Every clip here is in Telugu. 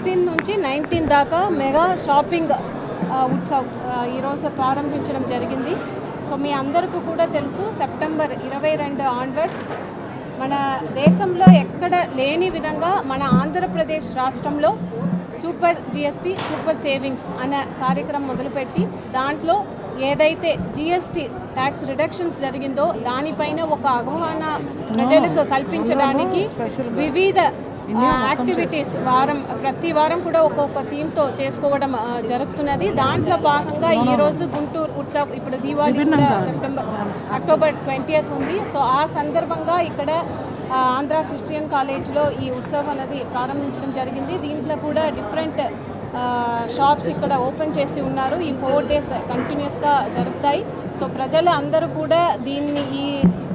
సిక్స్టీన్ నుంచి నైన్టీన్ దాకా మెగా షాపింగ్ ఉత్సవ్ ఈరోజు ప్రారంభించడం జరిగింది. సో మీ అందరికీ కూడా తెలుసు సెప్టెంబర్ ఇరవై రెండు ఆన్వర్డ్స్. మన దేశంలో ఎక్కడ లేని విధంగా మన ఆంధ్రప్రదేశ్ రాష్ట్రంలో సూపర్ జిఎస్టీ సూపర్ సేవింగ్స్ అనే కార్యక్రమం మొదలుపెట్టి దాంట్లో ఏదైతే జిఎస్టీ ట్యాక్స్ రిడక్షన్స్ జరిగిందో దానిపైన ఒక అవగాహన ప్రజలకు కల్పించడానికి వివిధ యాక్టివిటీస్ వారం ప్రతి వారం కూడా ఒక్కొక్క థీమ్తో చేసుకోవడం జరుగుతున్నది. దాంట్లో భాగంగా ఈ రోజు గుంటూరు ఉత్సవ్ ఇప్పుడు దీవాళి సెప్టెంబర్ అక్టోబర్ ట్వంటీయత్ ఉంది. సో ఆ సందర్భంగా ఇక్కడ ఆంధ్ర క్రిస్టియన్ కాలేజ్లో ఈ ఉత్సవ్ అనేది ప్రారంభించడం జరిగింది. దీంట్లో కూడా డిఫరెంట్ షాప్స్ ఇక్కడ ఓపెన్ చేసి ఉన్నారు. ఈ ఫోర్ డేస్ కంటిన్యూస్గా జరుగుతాయి. సో ప్రజలు అందరూ కూడా దీన్ని ఈ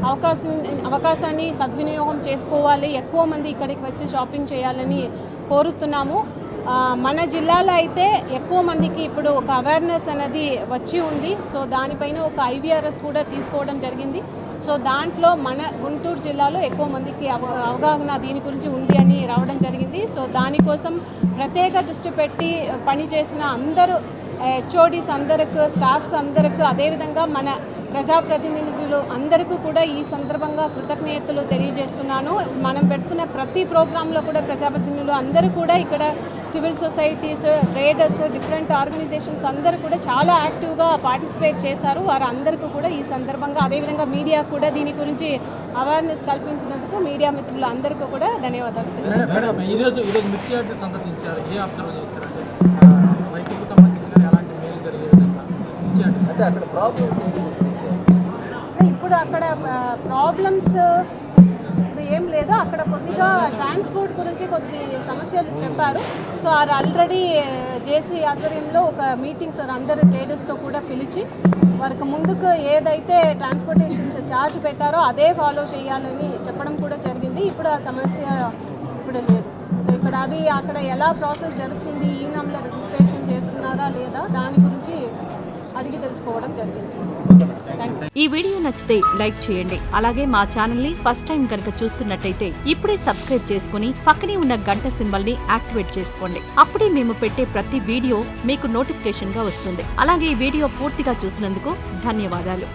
అవకాశం అవకాశాన్ని సద్వినియోగం చేసుకోవాలి. ఎక్కువ మంది ఇక్కడికి వచ్చి షాపింగ్ చేయాలని కోరుతున్నాము. మన జిల్లాలో అయితే ఎక్కువ మందికి ఇప్పుడు ఒక అవేర్నెస్ అనేది వచ్చి ఉంది. సో దానిపైన ఒక ఐవీఆర్ఎస్ కూడా తీసుకోవడం జరిగింది. సో దాంట్లో మన గుంటూరు జిల్లాలో ఎక్కువ మందికి అవ అవగాహన దీని గురించి ఉంది అని రావడం జరిగింది. సో దానికోసం ప్రత్యేక దృష్టి పెట్టి పనిచేసిన అందరూ హెచ్ఓడిస్ అందరికి స్టాఫ్స్ అందరికి అదేవిధంగా మన ప్రజాప్రతినిధులు అందరికీ కూడా ఈ సందర్భంగా కృతజ్ఞతలు తెలియజేస్తున్నాను. మనం పెడుతున్న ప్రతి ప్రోగ్రాంలో కూడా ప్రజాప్రతినిధులు అందరూ కూడా ఇక్కడ civil societies traders different organisations అందరూ కూడా చాలా యాక్టివ్గా పార్టిసిపేట్ చేశారు. వారు అందరికీ కూడా ఈ సందర్భంగా అదేవిధంగా మీడియా కూడా దీని గురించి అవేర్నెస్ కల్పించినందుకు మీడియా మిత్రులు అందరికీ కూడా ధన్యవాదాలు ఈరోజు ఈరోజు మిర్చి సందర్శించారు. ఏ అబ్జర్వ్ చేశారంటే ఆ, రైతులకు సంబంధించిన కానీ ఎలాంటి మేలు జరిగే విధంగా. మిర్చి యార్డ్ అంటే అక్కడ ప్రాబ్లమ్స్ ఏంటి? ఇప్పుడు అక్కడ ప్రాబ్లమ్స్ ఏం లేదు. అక్కడ కొద్దిగా ట్రాన్స్పోర్ట్ గురించి కొద్ది సమస్యలు చెప్పారు. సో వారు ఆల్రెడీ జేసీ ఆధ్వర్యంలో ఒక మీటింగ్ సార్ అందరు ట్రేడర్స్తో కూడా పిలిచి వారికి ముందుకు ఏదైతే ట్రాన్స్పోర్టేషన్ ఛార్జ్ పెట్టారో అదే ఫాలో చేయాలని చెప్పడం కూడా జరిగింది. ఇప్పుడు ఆ సమస్య ఇప్పుడు లేదు. సో ఇక్కడ అది అక్కడ ఎలా ప్రాసెస్ జరుగుతుంది ఈ నామ్లో రిజిస్ట్రేషన్ చేస్తున్నారా లేదా దాని గురించి అడిగి తెలుసుకోవడం జరిగింది. ఈ వీడియో నచ్చితే లైక్ చేయండి. అలాగే మా ఛానల్ని ఫస్ట్ టైం కనుక చూస్తున్నట్టయితే ఇప్పుడే సబ్స్క్రైబ్ చేసుకుని పక్కనే ఉన్న గంట సింబల్ని యాక్టివేట్ చేసుకోండి. అప్పుడే మేము పెట్టే ప్రతి వీడియో మీకు నోటిఫికేషన్గా వస్తుంది. అలాగే ఈ వీడియో పూర్తిగా చూసినందుకు ధన్యవాదాలు.